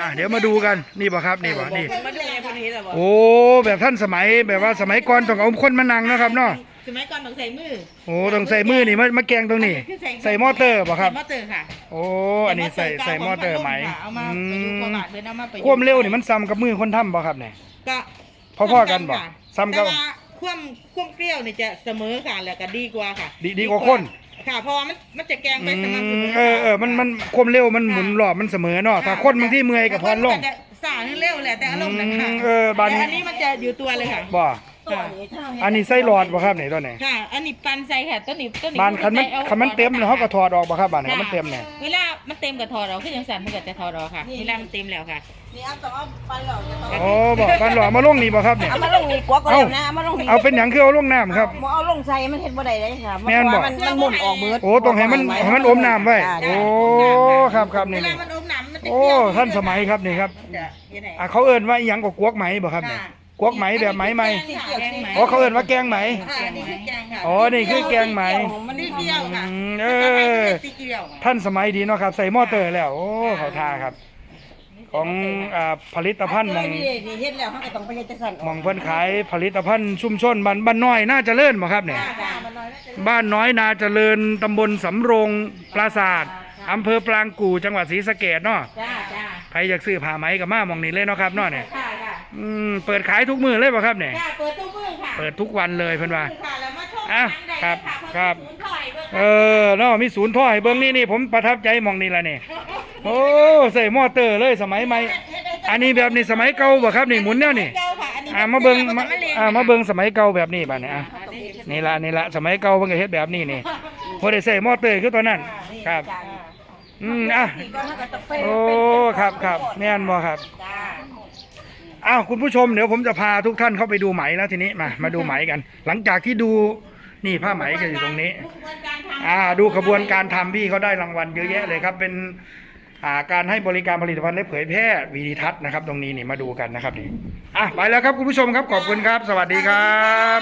อะเดี๋ยวมาดูกันนี่ป่ะครับนี่ป่ะนี่มาดูแลคนนี้แหละบ่โอ้แบบท่านสมัยแบบว่าสมัยก่อนต้องเอาคนมานั่งเนาะครับเนาะสมัยก่อนต้องใส่มือโอ้ต้องใส่มือนี่มามาแกงตรงนี้คือใส่มอเตอร์ป่ะครับใส่มอเตอร์ค่ะโอ้อันนี้ใส่ใส่มอเตอร์ไหมเอามาอืประยุกต์มประบาทเลยเอามาประยุกต์ความเร็วนี่มันซ้ำกับมือคนทำป่ะครับเนี่ยก็พอๆกันบ่ซ้ำกับแต่ว่าความความเปรี้ยวนี่จะเสมอค่ะแล้วก็ดีกว่าค่ะ ดีดีกว่าคน ค่ะ เพราะว่ามันมันจะแกงไปอืสม่ำเสมมอเออเออมันมันความเร็วมันหมุนรอบมันเสมอเนาะถ้าคนบางที่เมื่อยกับพรลง แต่สายเร็วแหละแต่อารมณ์นั้นค่ะอืมเออบานแต่อันนี้มันจะอยู่ตัวเลยค่ะ บ่ ค่ะอันนี้ใส่หลอดป่ะครับนี่ตัวไหนค่ะ อันนี้ปันใส่ค่ะต้นนี้ต้นนี้บานคันมันใส่อาคันมันเต็มแล้วเขาก็ถอดออกป่ะครับบานคันค่ะมันเต็มเนี่ยเวลามันเต็มกับถอดออกคือจังสันมันก็จะถอดออกค่ะเวลามันเต็มแล้วค่ะนี่เอาต้องเอาไปหลอกจะต้องโอ้บอกบานหลอดมาลงนี่ป่ะครับเนี่ย เอามาลงนี่กว่าก่อนแล้วนะเอามาลงนี่เอาเป็นหยังคือเอาลงน้ำครับ บ่เอาลงใส่มันเห็นบ่ได้เลยค่ะแม่นบ่ มันมันหมุนออกเบิดโอ้ต้องให้มันให้มันอมน้ำไว้จ้ะโอ้ครับครับเวนี่ลานี่มันอมน้ำมันจะโอ้เคี่ยวท่านสมัยครับนี่ครับจะยังไงอะเขาเอิ้นว่าอหยังก็กวกไหมบ่ครับเนี่ย กวกไหมแบบไหมไหมแกงไหมอ๋อเขาเอิ้นว่าแกงไหมค่ะนี่คือแกงค่ะอ๋อนี่คือแกงไหมมันนี่เกี่ยวค่ะอืมเออตีเกี่ยวท่านสมัยดีเนาะครับ ใส่มอเตอร์แล้ว โอ้เขาท่าครับ ของอ่าผลิตภัณฑ์หมองนี่นี่เฮ็ดแล้วเขาก็ต้องไปเฮ็ดจังซั่นหมองเพิ่นขายผลิตภัณฑ์ชุมชนบ้านบ้านน้อยน่าเจริญบ่ครับเนี่ยจ้ามันน้อยนะบ้านน้อยนาเจริญตำบลสำโรงปราศาสตร์อำเภอปรางกู่จังหวัดศรีสะเกษเนาะจ้าจ้า ใครอยากซื้อผ้าไหมกับมาหมองนี้เลยเนาะครับเนาะเนี่ย ค่ะค่ะ อืมเปิดขายทุกมือเลยบ่ครับเนี่ยค่ะเปิดตู้มือค่ะเปิดทุกวันเลยเพิ่นว่า ค่ะแล้วมาชมอะหนังได้ครับเลยะครับ ศูนย์ถอยเบิ่งเออเนาะมีศูนย์ท่อให้เบิ่งนี่นี่ผมประทับใจหมองนี้ละนี่โอ้ใส่มอเตอร์เลยสมัยใหม่ อันนี้แบบนี้สมัยเก่าบ่ครับนี่หมุนแนวนี่เจ้าค่ะอันนี้อ่ามาเบิ่งมามันรียนอ่ามาเบิ่งสมัยเก่าแบบนี้บัดนี้อะนี่ละนี่ละสมัยเก่าเพิ่นก็เฮ็ดแบบนี้นี่บ่ได้ใส่มอเตอร์คือตอนนั้นครับ อืมอะนี่ก็มันก็ต้องไปโอ้ ครับครับแม่นบ่ครับ จ้า อ้าวคุณผู้ชมเดี๋ยวผมจะพาทุกท่านเข้าไปดูไหมแล้วทีนี้มามาดูไหมกัน หลังจากที่ดูนี่ผ้าไหมก็อยู่ตรงนี้ อ่าดูขบวนการทำพี่เขาได้รางวัลเยอะแยะเลยครับ เป็นอ่าการให้บริการผลิตภัณฑ์และเผยแพร่วีดิทัศน์นะครับ ตรงนี้นี่มาดูกันนะครับนี่อะไปแล้วครับคุณผู้ชมครับขอบคุณครับ สวัสดีครับ